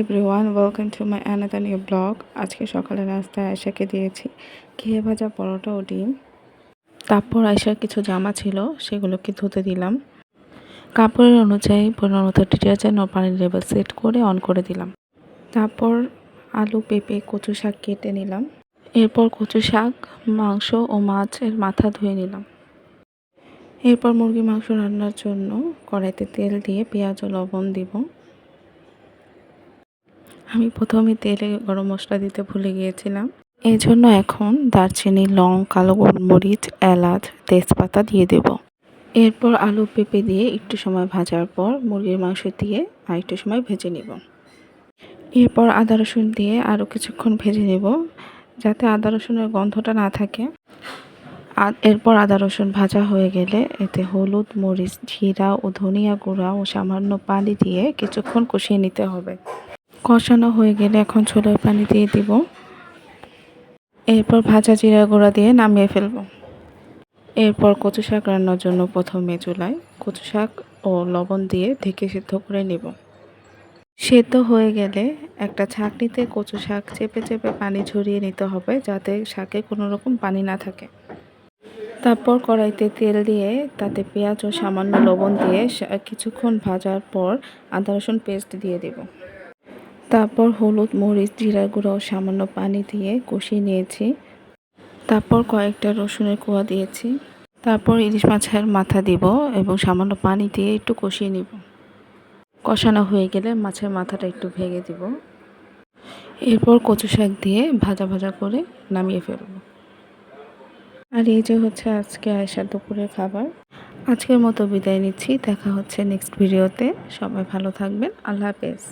Everyone welcome to my another new blog আজকে সকালে নাস্তায় আয়সাকে দিয়েছি খেয়ে ভাজা পরোটা ও ডিম। তারপর আয়সার কিছু জামা ছিল, সেগুলোকে ধুতে দিলাম। কাপড়ের অনুযায়ী মতো ডিটারজেন্ট ও পানির লেভেল সেট করে অন করে দিলাম। তারপর আলু, পেঁপে, কচু শাক কেটে নিলাম। এরপর কচু শাক, মাংস ও মাছের মাথা ধুয়ে নিলাম। এরপর মুরগি মাংস রান্নার জন্য কড়াইতে তেল দিয়ে পেঁয়াজ ও লবণ দিব। আমি প্রথমে তেলে গরম মশলা দিতে ভুলে গিয়েছিলাম। এই জন্য এখন দারচিনি, লং, কালো গোলমরিচ, এলাচ, তেজপাতা দিয়ে দেব। এরপর আলু পেঁপে দিয়ে একটু সময় ভাজার পর মুরগির মাংস দিয়ে আর একটু সময় ভেজে নেব। এরপর আদা রসুন দিয়ে আরও কিছুক্ষণ ভেজে নেব, যাতে আদা রসুনের গন্ধটা না থাকে। এরপর আদা রসুন ভাজা হয়ে গেলে এতে হলুদ, মরিচ, জিরা ও ধনিয়া গুঁড়া ও সামান্য পানি দিয়ে কিছুক্ষণ কষিয়ে নিতে হবে। কষানো হয়ে গেলে এখন ছোলার পানি দিয়ে দিব। এরপর ভাজা জিরা গুঁড়া দিয়ে নামিয়ে ফেলব। এরপর কচু শাক রান্নার জন্য প্রথমে চুলায় কচু শাক ও লবণ দিয়ে ঢেকে সিদ্ধ করে নেব। সেদ্ধ হয়ে গেলে একটা ছাঁকনিতে কচু শাক চেপে চেপে পানি ঝরিয়ে নিতে হবে যাতে শাকে কোনো রকম পানি না থাকে। তারপর কড়াইতে তেল দিয়ে তাতে পেঁয়াজ ও সামান্য লবণ দিয়ে কিছুক্ষণ ভাজার পর আদা রসুন পেস্ট দিয়ে দেব। তারপর হলুদ, মরিচ, জিরা গুঁড়ো সামান্য পানি দিয়ে কষিয়ে নিয়েছি। তারপর কয়েকটা রসুনের কোয়া দিয়েছি। তারপর ইলিশ মাছের মাথা দিব এবং সামান্য পানি দিয়ে একটু কষিয়ে নিব। কষানো হয়ে গেলে মাছের মাথাটা একটু ভেঙে দিব। এরপর কচু শাক দিয়ে ভাজা ভাজা করে নামিয়ে ফেলব। আর এই যে হচ্ছে আজকে আয়সার দুপুরের খাবার। আজকের মতো বিদায় নিচ্ছি। দেখা হচ্ছে নেক্সট ভিডিওতে সবাই ভালো থাকবেন। আল্লাহ হাফেজ।